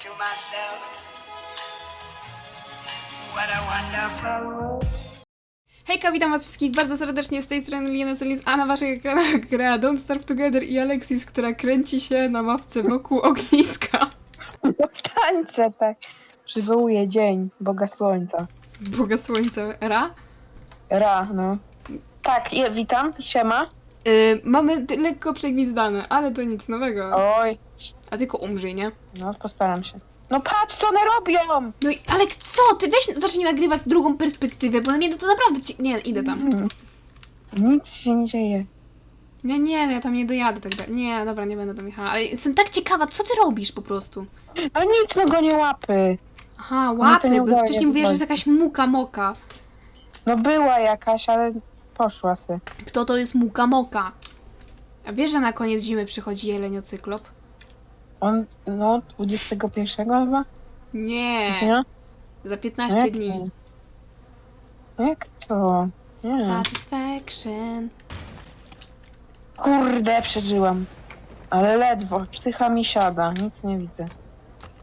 to myself, what a wonderful world. Hejka, witam was wszystkich bardzo serdecznie z tej strony Liana Solis, a na waszych ekranach gra Don't Starve Together i Alexis, która kręci się na mapce wokół ogniska. Tańczę tak. Przywołuję dzień Boga Słońca. Boga Słońca, Ra? Ra, no. Tak, je, witam, siema. Yy, mamy lekko przegwizdane, ale to nic nowego. Oj, A tylko umrzyj, nie? no postaram się. No patrz, co one robią! No i, ale co? Ty weź zacznij nagrywać drugą perspektywę, bo na mnie to, to naprawdę ci... Nie, idę tam. Mhm. Nic się nie dzieje. Nie, nie, no ja tam nie dojadę tak dalej. Nie, dobra, nie będę tam jechała, ale jestem tak ciekawa, co ty robisz po prostu? No nic, no gonię łapy. Aha, to łapy, nie bo udaje, wcześniej mówiłaś, że jest jakaś muka moka. No była jakaś, ale poszła se. Kto to jest muka moka? A wiesz, że na koniec zimy przychodzi jeleniocyklop? On, no, 21 chyba? Nie, Nie? za No 15 jak dni. Jak to? Nie. Satisfaction. Kurde, przeżyłam. Ale ledwo, psycha mi siada, nic nie widzę.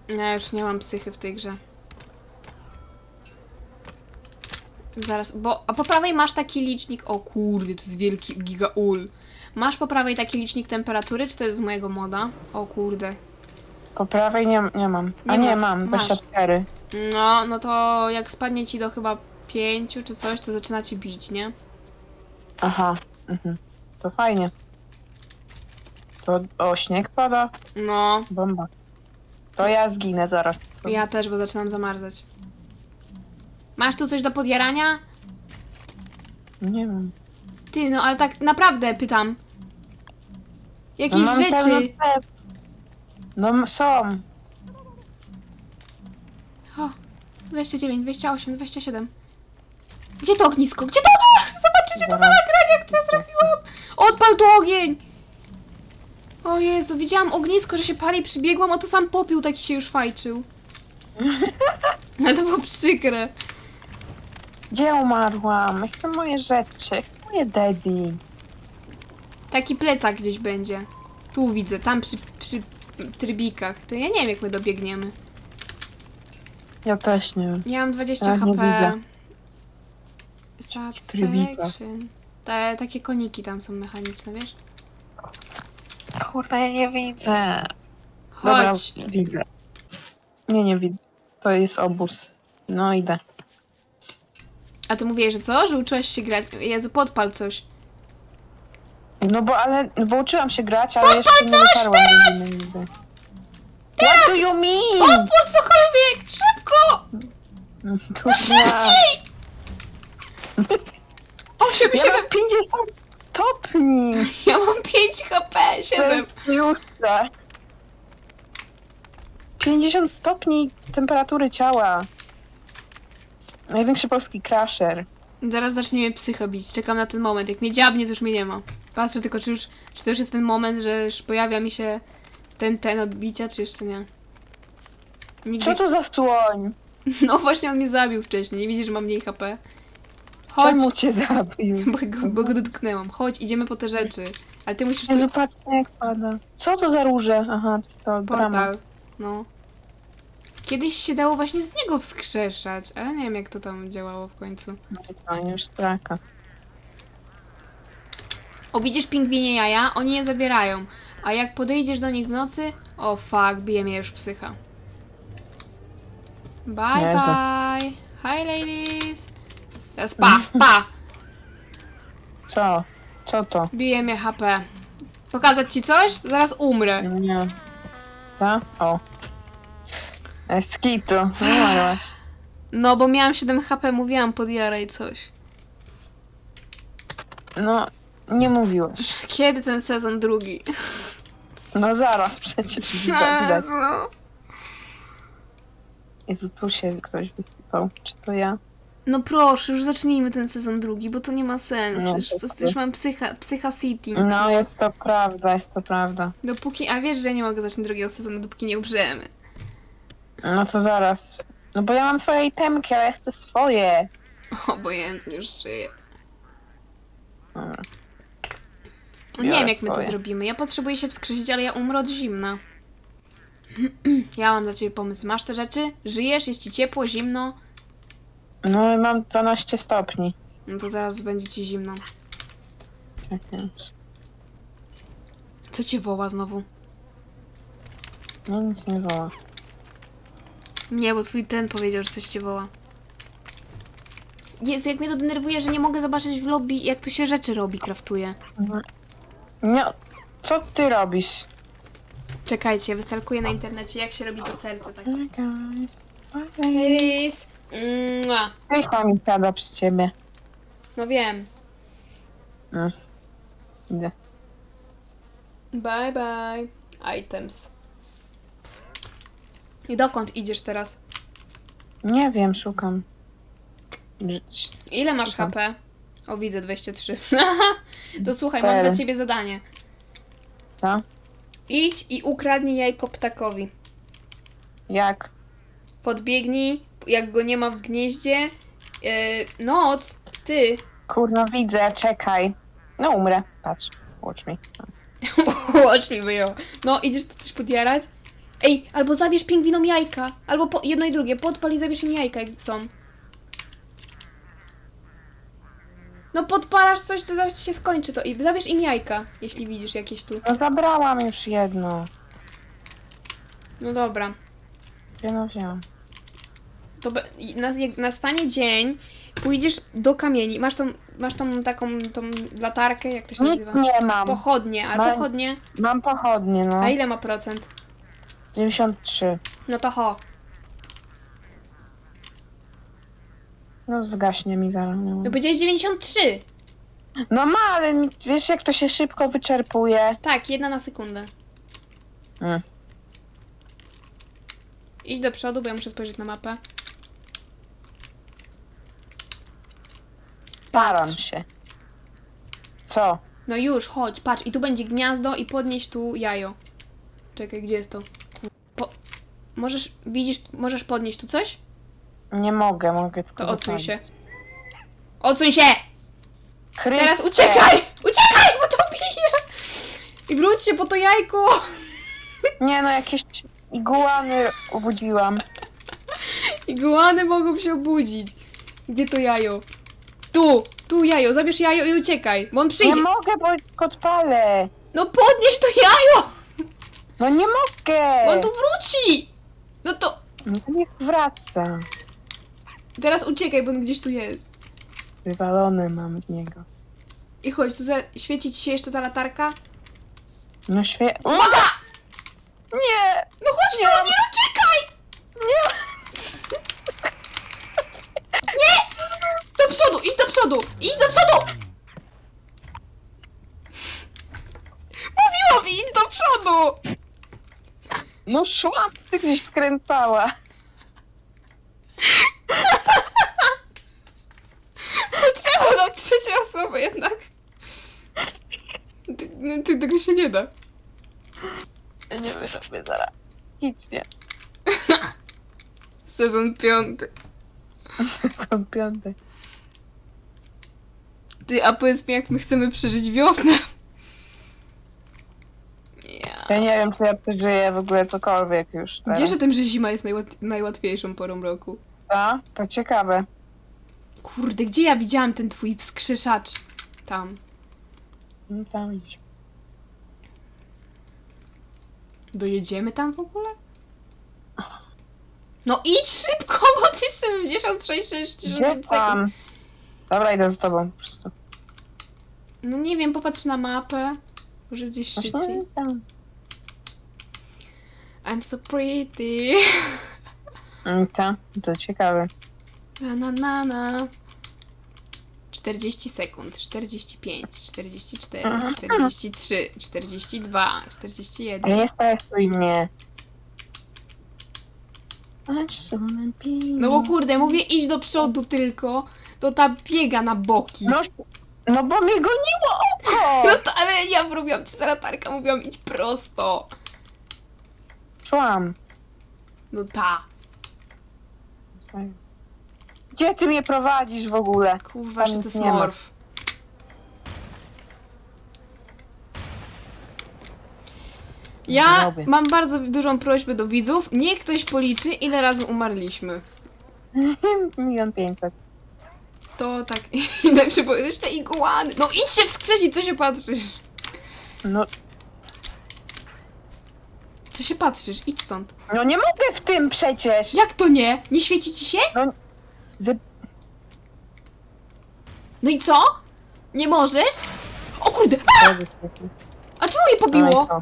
Ja już nie mam psychy w tej grze. Zaraz, bo... A po prawej masz taki licznik... O kurde, to jest wielki giga ul. Masz po prawej taki licznik temperatury, czy to jest z mojego moda? O kurde. Po prawej nie, nie mam. A Nie nie, ma- mam, masz. 24. No, no to jak spadnie ci do chyba pięciu czy coś, to zaczyna cię bić, nie? Aha, mhm. to fajnie. To o śnieg pada? No, Bomba. To ja zginę zaraz. ja też, bo zaczynam zamarzać. Masz tu coś do podjarania? Nie wiem. Ty, no ale tak naprawdę pytam. Jakieś mam pełno rzeczy. drzew. No m- są. O, 29, 28, 27. Gdzie to ognisko? Gdzie to? Zobaczycie to na Zaraz. nagraniach, co ja zrobiłam. Odpal tu ogień! O Jezu, widziałam ognisko, że się pali, przybiegłam, a to sam popiół taki się już fajczył. Ale to było przykre. Gdzie umarłam? Ja Chcę moje rzeczy. Chcę moje daddy. Taki plecak gdzieś będzie. Tu widzę, tam przy, przy trybikach. To ja nie wiem, jak my dobiegniemy. Ja też nie wiem. Ja mam 20 Ja nie HP. widzę. Satisfaction. Te, takie koniki tam są mechaniczne, wiesz? Kurde, ja nie widzę. Dobra, Chodź. widzę. Nie, nie widzę. To jest obóz. No idę. A ty mówiłeś, że co? Że uczyłaś się grać? Jezu, podpal coś. No bo ale, bo uczyłam się grać, ale jeszcze nie dotarłam do winy nigdy. What do you mean? Podpal cokolwiek! Szybko! Tu ja- Szybciej! 8, Ja 7. mam 50 stopni. Ja mam 5 HP, 7. Już chcę. 50 stopni temperatury ciała. Największy polski crasher. Zaraz zaczniemy psycho bić. Czekam na ten moment. Jak mnie dziabnie, to już mnie nie ma. Patrzę tylko, czy już, czy to już jest ten moment, że już pojawia mi się ten, ten odbicia, czy jeszcze nie. Nigdy... Co to za słoń? No właśnie on mnie zabił wcześniej. Nie widzisz, że mam mniej HP. Chodź, Czemu cię zabił? bo go, bo go dotknęłam. Chodź, idziemy po te rzeczy. Ale ty musisz tu... Jezu, patrz jak pada. Co to za róże? Aha, to brama. Portal. No. Kiedyś się dało właśnie z niego wskrzeszać, ale nie wiem jak to tam działało w końcu. No już straka. O, widzisz pingwinie jaja? Oni je zabierają. A jak podejdziesz do nich w nocy... O fuck, bije mnie już psycha. Bye bye. Hi ladies. Teraz pa, pa. Co? Co to? Bije mnie HP. Pokazać ci coś? Zaraz umrę. Nie. Ta? O. Marłaś. No, bo miałam 7 HP, mówiłam podjaraj coś. No, nie mówiłaś. Kiedy ten sezon drugi? No zaraz przecież. Widać. widać. Jezu. Jezu, tu się ktoś wysypał. Czy to ja? No proszę, już zacznijmy ten sezon drugi, bo to nie ma sensu. No, już, po prostu już mam psycha, psycha city. No, jest to prawda, jest to prawda. Dopóki, a wiesz, że ja nie mogę zacząć drugiego sezonu, dopóki nie umrzemy. No to zaraz. No bo ja mam twoje itemki, ale ja chcę swoje. Obojętnie już żyję. Dobra. No nie Biorę wiem, jak my to twoje. zrobimy. Ja potrzebuję się wskrzesić, ale ja umrę od zimna. Ja mam dla ciebie pomysł. Masz te rzeczy? Żyjesz? Jest ci ciepło, zimno? No i mam 12 stopni. No to zaraz będzie ci zimno. Czekaj. Co cię woła znowu? No nic nie woła. Nie, bo twój ten powiedział, że coś cię woła. Jest, jak mnie to denerwuje, że nie mogę zobaczyć w lobby, jak tu się rzeczy robi, kraftuje. Nie, co ty robisz? Czekajcie, wystalkuję na internecie, jak się robi to serce takie. Guys. Peace. Mua. Krycha mi siada przy ciebie. No wiem. No. Idę. Bye bye. Items. I dokąd idziesz teraz? Nie wiem, szukam. Ile masz. HP? O, widzę 23. to słuchaj, mam dla ciebie zadanie. Co? Idź i ukradnij jajko ptakowi. Jak? Podbiegnij, jak go nie ma w gnieździe. Yy, noc, ty. Kurno widzę, czekaj. No umrę. Patrz, watch me. Łocz mi wyjął. No, idziesz tu coś podjarać? Ej, albo zabierz pingwinom jajka. Albo po, jedno i drugie. Podpal i zabierz im jajka, jak są. No podpalasz coś, to zaraz się skończy to. I zabierz im jajka, jeśli widzisz jakieś tu. No zabrałam już jedno. No dobra. Jedno wziąłam. To be, i na, jak nastanie dzień, pójdziesz do kamieni. Masz tą, masz tą taką tą latarkę, jak to się Nic nazywa? nie mam. Pochodnie, a Mam. pochodnie. Mam pochodnie, no. A ile ma procent? 93. No to ho. No zgaśnie mi zaraz. No mam. powiedziałeś 93. No ma, ale mi, wiesz jak to się szybko wyczerpuje. Tak, jedna na sekundę. Mm. Idź do przodu, bo ja muszę spojrzeć na mapę. Patrz. się. Co? No już, chodź, patrz. I tu będzie gniazdo i podnieś tu jajo. Czekaj, gdzie jest to? Po... Możesz, widzisz, możesz podnieść tu coś? Nie mogę, mogę tylko To odsuń się. Odsuń się! Chryste. Teraz uciekaj! Uciekaj, bo to bije! I wróćcie po to jajko! Nie no, jakieś iguany obudziłam. Iguany mogą się obudzić. Gdzie to jajo? Tu! Tu jajo, zabierz jajo i uciekaj, bo on Nie przyjdzie. mogę, bo odpalę. No podnieś to jajo! No nie mogę. Bo on tu wróci! No to No to niech wraca. Teraz uciekaj, bo on gdzieś tu jest. Wywalone mam z niego. I chodź, tu za... świeci ci się jeszcze ta latarka? No świe... Uwaga! Nie! No chodź tu, Nie. nie uciekaj! Nie! Nie! Do przodu, idź do przodu! Idź do przodu! Mówiłam, idź do przodu! No szłam, ty gdzieś skręcała. Czemu na osoby jednak? Ty, no, ty, tego się nie da. Nie wiem, sobie zaraz. Nic nie. Sezon piąty. Są piąte. Ty, a powiedz mi, jak my chcemy przeżyć wiosnę? Ja. Ja nie wiem, czy ja przeżyję w ogóle cokolwiek już. teraz. Wiesz o tym, że zima jest najłat najłatwiejszą porą roku? Co? To ciekawe. Kurde, gdzie ja widziałam ten twój wskrzeszacz? Tam. No tam idź. Dojedziemy tam w ogóle? No idź szybko, bo ty 76, 65 Gdzie sekund. tam? Dobra, idę z tobą po prostu. No nie wiem, popatrz na mapę. Może gdzieś szybciej. Tam. I'm so pretty. Mm, To, to ciekawe. Na na na na. 40 sekund, 45, 44, Mhm. 43, 42, 41. Nie stresuj mnie. No bo kurde, mówię iść do przodu tylko, to ta biega na boki. No, no bo mnie goniło oko! No to, ale ja robiłam ci za latarka, mówiłam idź prosto. Szłam. No ta. Gdzie ty mnie prowadzisz w ogóle? Kurwa, Tam że to nic nie ma. smorf. Ja Robię. mam bardzo dużą prośbę do widzów. Niech ktoś policzy, ile razy umarliśmy. Milion pięćset. To tak. I najlepsze było jeszcze iguany. No idź się wskrzesić, co się patrzysz? No, Co się patrzysz? Idź stąd. no nie mogę w tym przecież! Jak to nie? Nie świeci ci się? No, z... No i co? Nie możesz? O kurde! A czemu je No, i pobiło? co?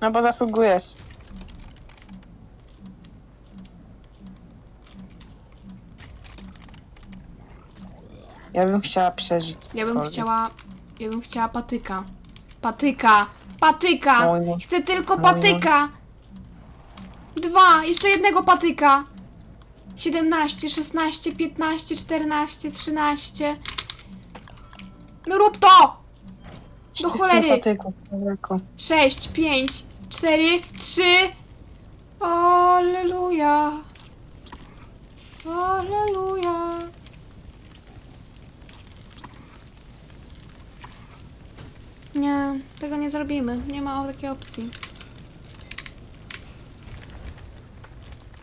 no bo zasługujesz. Ja bym chciała przeżyć. Ja bym cokolwiek. chciała. Ja bym chciała patyka. Patyka! Patyka! Mój. Chcę tylko mój. patyka! Dwa! Jeszcze jednego patyka! 17, 16, 15, 14, 13. No rób to! Do cholery! Człowieku. 6, 5, 4, 3. Alleluja. Alleluja. Nie, tego nie zrobimy. Nie ma takiej opcji.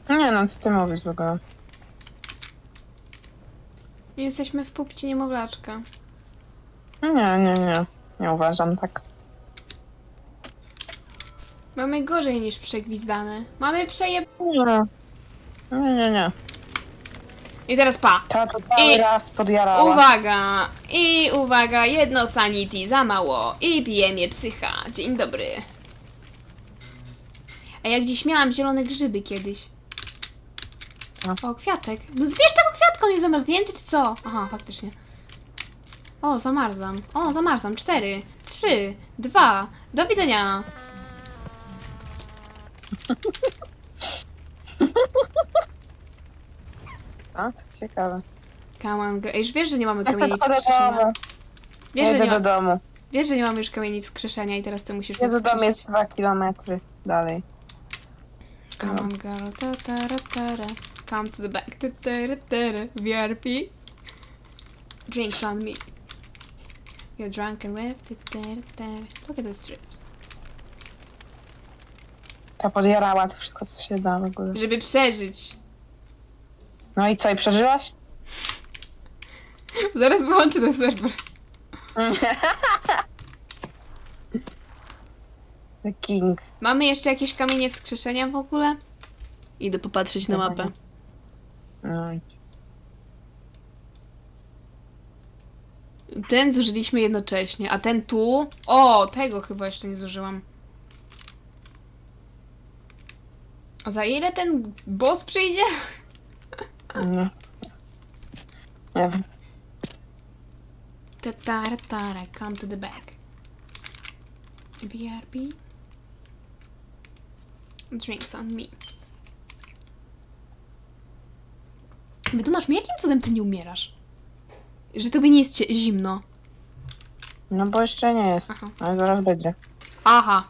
Nie no, co ty mówisz w ogóle? Jesteśmy w pupci niemowlaczka. Nie, nie, nie. Nie uważam tak. Mamy gorzej niż przegwizdane. Mamy przeje... Nie, nie, nie. nie. I teraz pa. Ta to cały I- raz podjarała. Uwaga! I uwaga, jedno sanity za mało. I pijemie psycha. Dzień dobry. A ja gdzieś miałam zielone grzyby kiedyś. O, kwiatek. No zbierz tego kwiatka, on jest zamarznięty czy co? Aha, faktycznie. O, zamarzam. O, zamarzam. Cztery, trzy, dwa. Do widzenia. A, ciekawe. Come on, go. Ej, już wiesz, że nie mamy kamieni wskrzeszenia. Wiesz, że Jedę nie, do ma... domu. wiesz, że nie mamy już kamieni wskrzeszenia i teraz ty musisz mnie Jedę do domu wskrzesić. jest dwa kilometry dalej. Come on, girl. Ta, ta, ra, ta, ra. Come to the back. VRP. Drinks on me. You're drunk and. Look at the strip. Ta podjarała to wszystko, co się da w ogóle. Żeby przeżyć. No i co, i przeżyłaś? Zaraz wyłączę ten serwer. The King. Mamy jeszcze jakieś kamienie wskrzeszenia w ogóle? Idę popatrzeć na mapę. No Ten zużyliśmy jednocześnie, a ten tu... O, tego chyba jeszcze nie zużyłam. A za ile ten boss przyjdzie? nie. Nie wiem. Tatara, tara, come to the back. BRB. Drinks on me. Wytłumacz mi, jakim cudem ty nie umierasz? Że tobie nie jest cie- zimno. No bo jeszcze nie jest. Aha. Ale zaraz będzie. Aha.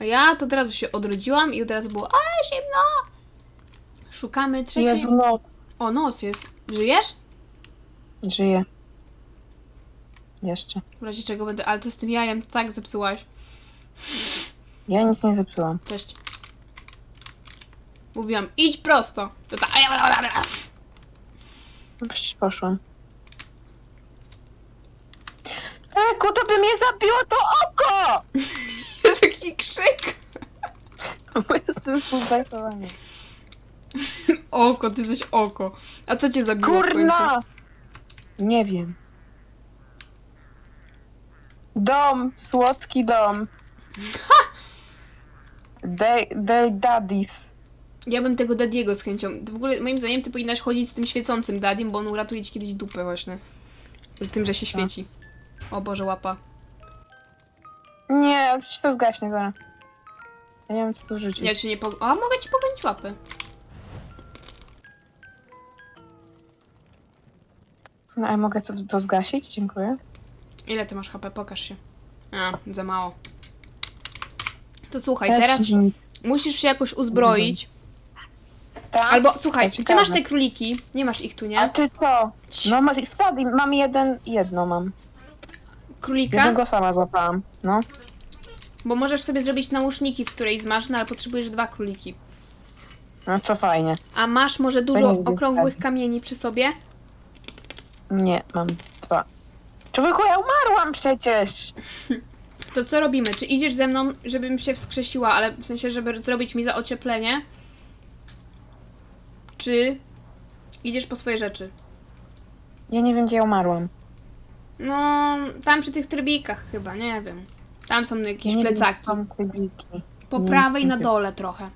A ja to od razu się odrodziłam i od razu było, a zimno! Szukamy trzeciej... Jezu, no. O, noc jest. Żyjesz? Żyje. Jeszcze. W razie czego będę... Ale to z tym jajem tak zepsułaś. Ja nic nie zepsułam. Cześć. Mówiłam, idź prosto. To ta... Przecież poszłam. Eku, to by mnie zabiło to oko! Jest taki krzyk. Bo jestem. Oko, ty jesteś oko. A co cię zabiło w końcu? Kurna! Nie wiem. Dom, słodki dom. They, they daddies. Ja bym tego Dadiego z chęcią... W ogóle, moim zdaniem, ty powinnaś chodzić z tym świecącym Dadim, bo on uratuje ci kiedyś dupę właśnie. Tym, że się świeci. O Boże, łapa. Nie, przecież to zgaśnie zaraz. Ja nie wiem co tu rzucić. Ja ci nie pog... A, mogę ci pogonić łapy. No, a mogę to, to zgasić? Dziękuję. Ile ty masz HP? Pokaż się. A, za mało. To słuchaj, Ja teraz musisz się jakoś uzbroić. Tak? Albo, słuchaj, To gdzie masz ciekawe. te króliki? Nie masz ich tu, A nie? ty co? No masz, wtedy mam jeden, jedno mam. królika, Jednego sama złapałam. No. bo możesz sobie zrobić nauczniki, w której zmasz, no ale potrzebujesz dwa króliki. No to fajnie. A masz może dużo nigdy okrągłych tak. kamieni przy sobie? Nie, mam dwa. Człowieku, ja umarłam przecież! To co robimy? Czy idziesz ze mną, żebym się wskrzesiła, ale w sensie, żeby zrobić mi zaocieplenie? Czy idziesz po swoje rzeczy? Ja nie wiem, gdzie ja umarłam. No, tam przy tych trybikach chyba, nie wiem. Tam są jakieś ja nie plecaki. Wiem, gdzie są trybiki. Po nie prawej na dole trochę.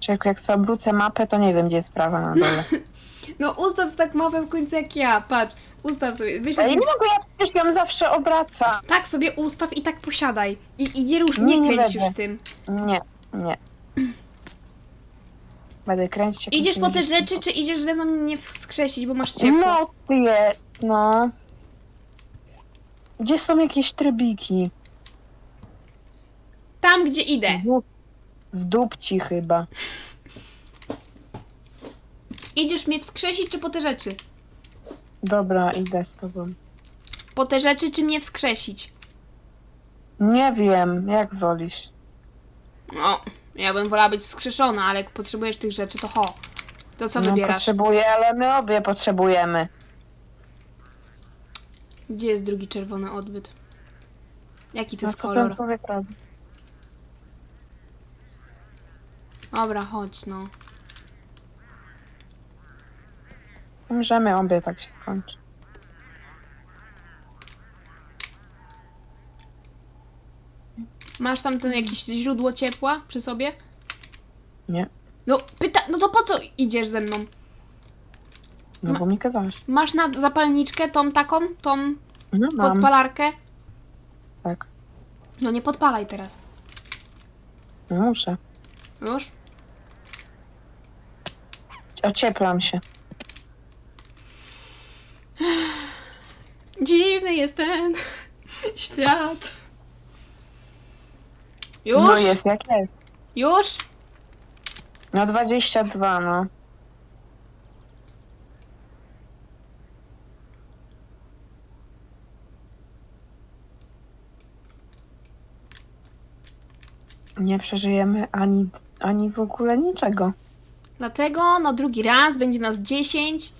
Człowieku, jak sobie obrócę mapę, to nie wiem, gdzie jest prawa na dole. No ustaw sobie tak mapę w końcu jak ja, patrz. Ustaw sobie, wyślę Ale ci... nie mogę, ja przecież ją zawsze obracam. Tak sobie ustaw i tak posiadaj. I, i nie rusz, nie, Nie, kręć już tym. Nie, nie. Będę kręcić. Idziesz po te rzeczy, czy idziesz ze mną mnie wskrzesić, bo masz ciepło? No, ty je, no. Gdzie są jakieś trybiki? Tam, gdzie idę. W, dup- w dupci chyba. Idziesz mnie wskrzesić, czy po te rzeczy? Dobra, idę z tobą. Po te rzeczy, czy mnie wskrzesić? Nie wiem, jak wolisz. No, ja bym wolała być wskrzeszona, ale jak potrzebujesz tych rzeczy, to ho. To co no, wybierasz? potrzebuję, ale my obie potrzebujemy. Gdzie jest drugi czerwony odbyt? Jaki to No jest co ten kolor? człowiek robi? Dobra, chodź no. Umrzemy obie, tak się skończy. Masz tam ten jakieś źródło ciepła przy sobie? Nie. No, pyta, no to po co idziesz ze mną? No Ma- bo mi kazałaś. Masz na zapalniczkę tą taką, tą No mam, podpalarkę? tak. No nie podpalaj teraz. No muszę. Już? Ocieplam się. Dziwny jest ten świat. Już? No jest jak jest. Już? No 22, no. Nie przeżyjemy ani, ani w ogóle niczego. Dlatego na drugi raz będzie nas 10.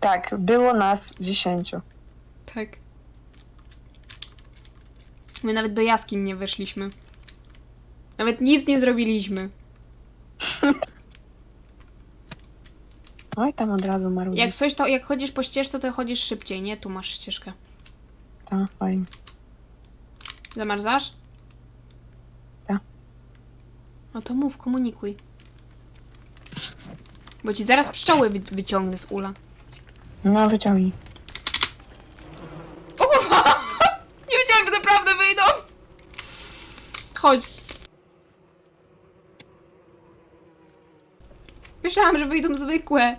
Tak, było nas 10. Tak. My nawet do jaskiń nie weszliśmy. Nawet nic nie zrobiliśmy. Oj, tam od razu marudzi. Jak coś, to jak chodzisz po ścieżce, to chodzisz szybciej, nie? Tu masz ścieżkę. Ta, fajnie. Zamarzasz? Tak. No to mów, komunikuj. Bo ci zaraz pszczoły wy wyciągnę z ula. No, wyciągnij. O kurwa! Nie wiedziałem, że naprawdę wyjdą! Chodź. Myślałam, że wyjdą zwykłe.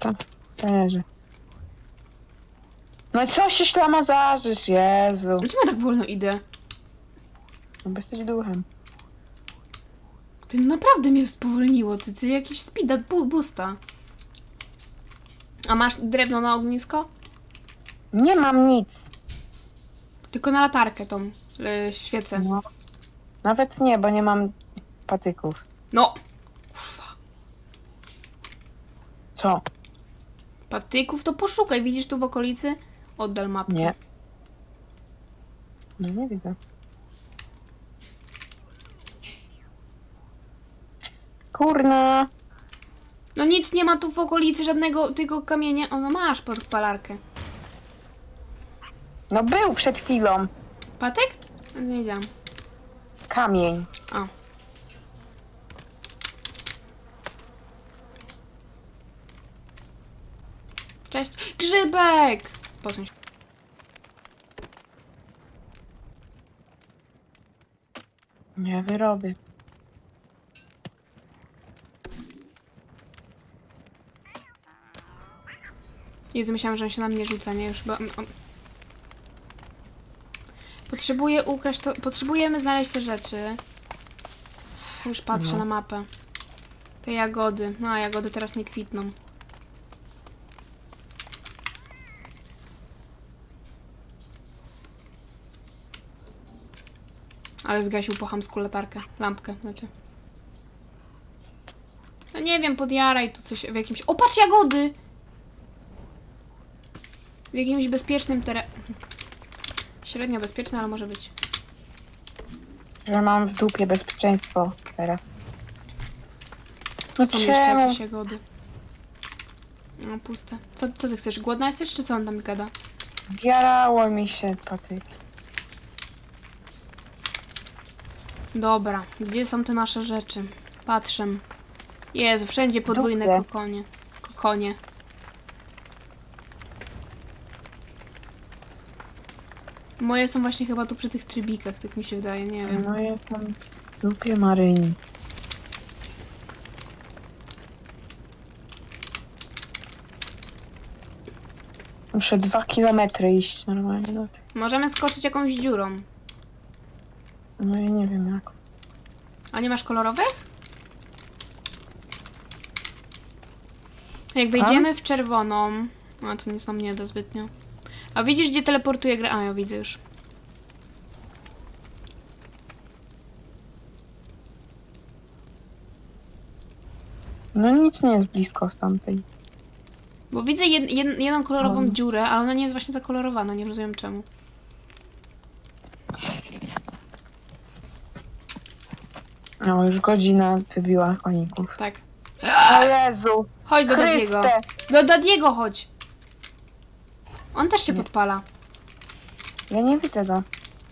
Tam, leży. No i co się ślamazarzysz, Jezu. Dlaczego ja tak wolno idę? No bo jesteś duchem. Ty naprawdę mnie spowolniło, ty, ty jakiś speed bu boosta. A masz drewno na ognisko? Nie mam nic. Tylko na latarkę tą y, świecę. No. Nawet nie, bo nie mam patyków. No! Kurwa. Co? Patyków to poszukaj, widzisz tu w okolicy? Oddal mapkę. Nie. No nie widzę. Kurna. No nic nie ma tu w okolicy żadnego tego kamienia. O, no masz podpalarkę. No był przed chwilą. Patyk? Nie wiedziałam. Kamień. O. Cześć. Grzybek! Posuń się. Nie wyrobię. Jezu, myślałam, że on się na mnie rzuca, nie? Już bo... Potrzebuję ukraść to... Potrzebujemy znaleźć te rzeczy. Już patrzę no. na mapę. Te jagody. No, jagody teraz nie kwitną. Ale zgasił po chamsku latarkę. Lampkę, znaczy. No nie wiem, podjaraj tu coś w jakimś... O, patrz, jagody! W jakimś bezpiecznym terenie... Średnio bezpieczne, ale może być. Że mam w dupie bezpieczeństwo teraz. No Są jeszcze jakieś jagody. No, puste. Co, co ty chcesz? Głodna jesteś, czy co on tam gada? Zjarało mi się patyk. Dobra, gdzie są te nasze rzeczy? Patrzę. Jezu, wszędzie podwójne Dupie. kokonie. Kokonie. Moje są właśnie chyba tu przy tych trybikach, tak mi się wydaje, nie wiem. No ja tam w dupie Maryni. Muszę dwa kilometry iść normalnie do tych. Możemy skoczyć jakąś dziurą. No ja nie wiem jak. A nie masz kolorowych? Jak wejdziemy w czerwoną... A to nic nam nie da zbytnio. A widzisz, gdzie teleportuje grę? A, ja widzę już. No nic nie jest blisko z tamtej. Bo widzę jed, jed, jedną kolorową Um. dziurę, ale ona nie jest właśnie zakolorowana, nie rozumiem czemu. No już godzina wybiła koników. Tak. O Jezu! Chodź do Dadiego. Chryste! Do Dadiego chodź. On też się podpala. Ja nie widzę go.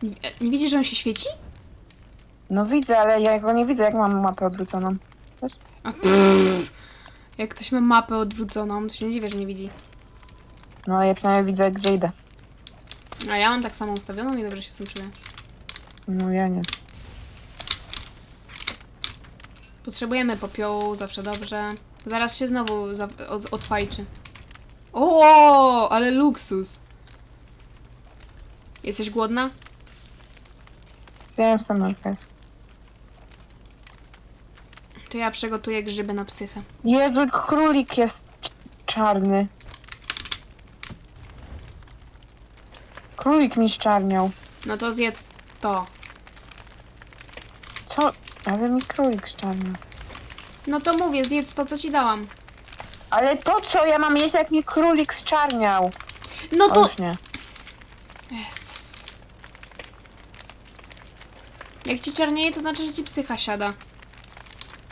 Nie, nie widzisz, że on się świeci? No widzę, ale ja go nie widzę, jak mam mapę odwróconą. A, Jak ktoś ma mapę odwróconą, to się nie dziwię, że nie widzi. No ja przynajmniej widzę, gdzie idę. A ja mam tak samo ustawioną i dobrze się z tym czuję. No ja nie. Potrzebujemy popiołu, zawsze dobrze. Zaraz się znowu za, od, otwajczy. O, ale luksus. Jesteś głodna? Sam marchew. To ja przygotuję grzyby na psychę. Jezu, królik jest czarny. Królik mi szczarniał. No to zjedz to. Co? Ale mi królik szczarniał. No to mówię, zjedz to, co ci dałam. Ale po co ja mam jeść, jak mi królik szczarniał? No O, to... już nie. Jezus. Jak ci czarnieje, to znaczy, że ci psycha siada.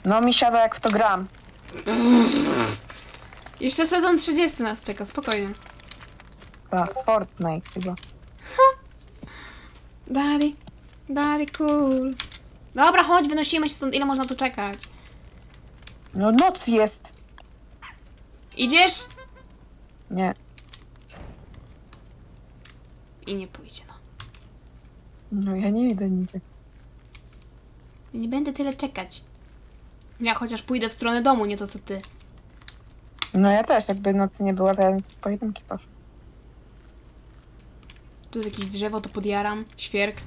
No mi siada jak w to gram. Jeszcze sezon 30 nas czeka, spokojnie. Tak, Fortnite chyba. Daddy, daddy cool. Dobra, chodź, wynosimy się stąd, ile można tu czekać? No noc jest. Idziesz? Nie. I nie pójdzie, no. No ja nie idę nigdzie. Nie będę tyle czekać. Ja chociaż pójdę w stronę domu, nie to co ty. No ja też, jakby nocy nie było, to ja bym z pojedynki poszła. Tu jest jakieś drzewo, to podjaram. Świerk.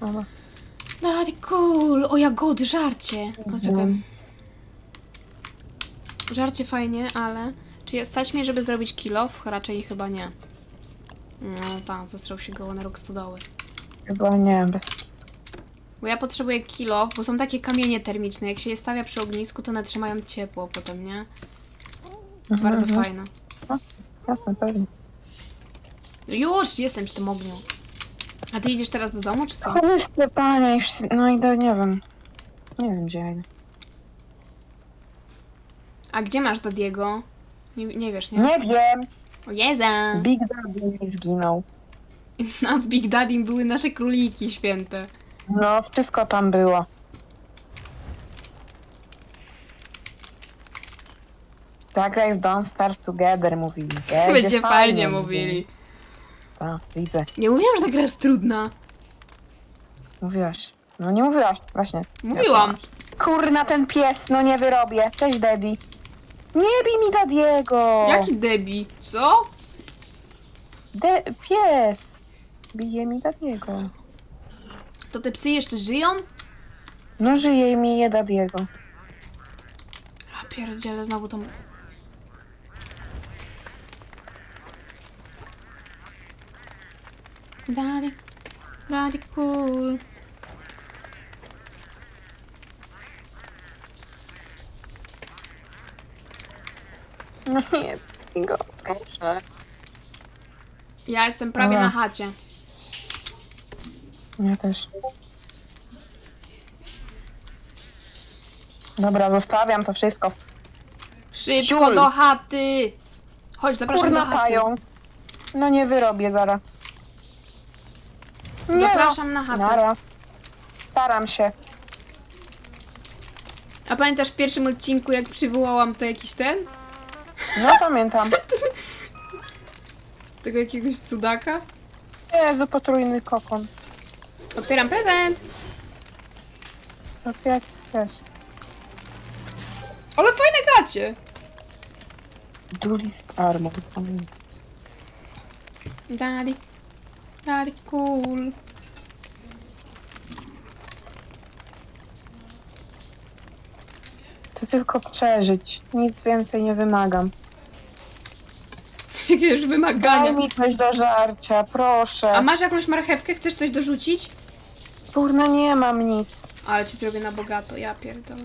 No, Daddy cool. O, jagody, żarcie. O, czekaj. Mhm. Żarcie fajnie, ale... Czy jest stać mnie, żeby zrobić kill off? Raczej chyba nie. No tak, zastrał się goło na róg stodoły. Chyba nie. Bo ja potrzebuję kill off, bo są takie kamienie termiczne. Jak się je stawia przy ognisku, to one trzymają ciepło potem, nie? Bardzo Mhm, fajne. Jasne, pewnie. Już! Jestem przy tym ogniu. A ty idziesz teraz do domu, czy co? Chryste, panie, no idę, nie wiem. Nie wiem, gdzie ja idę. A gdzie masz Dadiego? Nie, nie wiesz, nie? Nie wiem, O Jeza! Big Daddy mi zginął. Na Big Daddy były nasze króliki święte. No, wszystko tam było. Zagraj w Don't Start Together, mówili. Będzie fajnie mówili. Tak, widzę. Nie mówiłam, że ta gra jest trudna. Mówiłaś. No nie mówiłaś, właśnie. Mówiłam. Kurna, ten pies, no nie wyrobię. Cześć, Daddy. Nie bij mi Dadiego! Jaki debi? Co? De pies! Bije mi Dadiego. To te psy jeszcze żyją? No żyje mi je Dadiego. A pierdziele, znowu to... Daddy, daddy cool. No nie, Bingo, proszę. Ja jestem prawie Dobra. na chacie. Ja też. Dobra, zostawiam to wszystko. Szybko Ciul. do chaty! Chodź, zapraszam do Kurna chaty. pają. No nie wyrobię zaraz. Nie Zapraszam no. na chatę. Nara. Staram się. A pamiętasz w pierwszym odcinku, jak przywołałam to jakiś ten? No pamiętam. Z tego jakiegoś cudaka? Jezu, potrójny kokon. Otwieram prezent! To jak chcesz. Ale fajne gacie! Dulis armor. pamiętam. Daddy, daddy cool. To tylko przeżyć. Nic więcej nie wymagam. Jakieś Daj wymagania. mi coś do żarcia, proszę. A masz jakąś marchewkę? Chcesz coś dorzucić? Kurna, nie mam nic. Ale ci zrobię na bogato, ja pierdolę.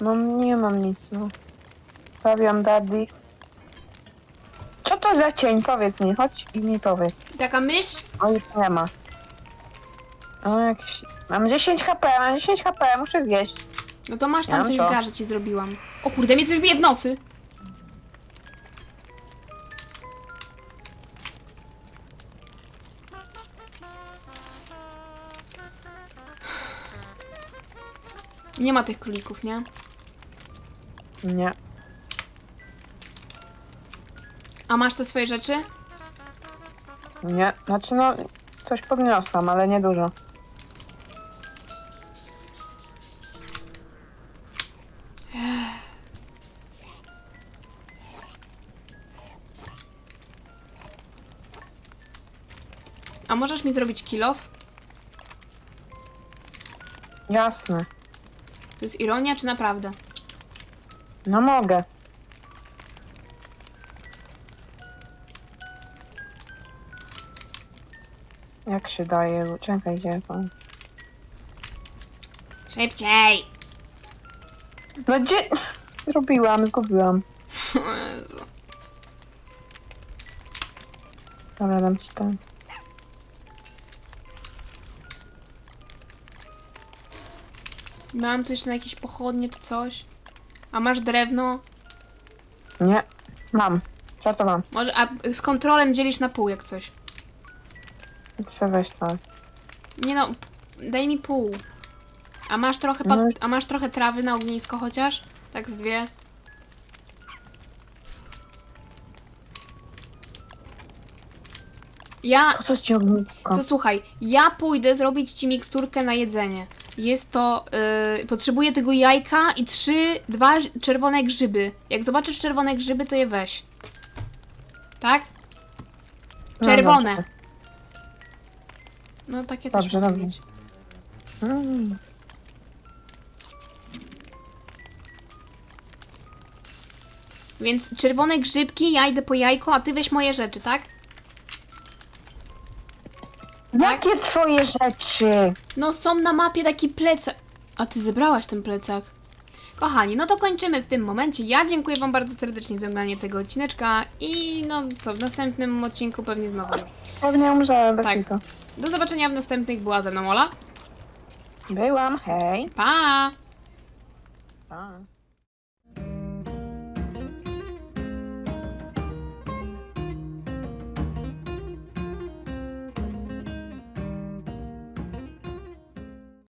No nie mam nic, no. Stawiam daddy. Co to za cień? Powiedz mi, chodź i mi powiedz. Taka mysz? O, już nie ma. O, jakiś... Mam 10 HP, mam 10 HP, muszę zjeść. No to masz tam Mam coś to. w garze ci zrobiłam. O kurde, mnie coś bije w nocy. Nie ma tych królików, nie? Nie. A masz te swoje rzeczy? Nie. Znaczy no, coś podniosłam, ale nie A możesz mi zrobić kill off? Jasne. To jest ironia czy naprawdę? No mogę. Jak się daje? Czekaj, gdzie to? Szybciej! No gdzie? Zrobiłam, zgubiłam. O Jezu. Dobra, dam ci ten. Miałam tu jeszcze na jakieś pochodnie czy coś. A masz drewno? Nie. Mam. Żartowałam. Może, a z kontrolem dzielisz na pół jak coś. Chcę weź to. Nie no, daj mi pół. A masz trochę, No a masz trochę trawy na ognisko chociaż? Tak z dwie? Ja, Po co ci ognisko? to słuchaj, ja pójdę zrobić ci miksturkę na jedzenie. Jest to, yy, potrzebuję tego jajka i trzy, dwa czerwone grzyby. Jak zobaczysz czerwone grzyby, to je weź. Tak? No Czerwone. No takie Dobrze, też mogą dobrze. być. Mm. Więc czerwone grzybki, ja idę po jajko, a ty weź moje rzeczy, tak? Jakie twoje rzeczy? No są na mapie taki plecak. A ty zebrałaś ten plecak. Kochani, no to kończymy w tym momencie. Ja dziękuję wam bardzo serdecznie za oglądanie tego odcineczka i no co, w następnym odcinku pewnie znowu. Pewnie umrzemy bez Tak. Do zobaczenia w następnych. Była ze mną Ola. Byłam, hej. Pa! Pa.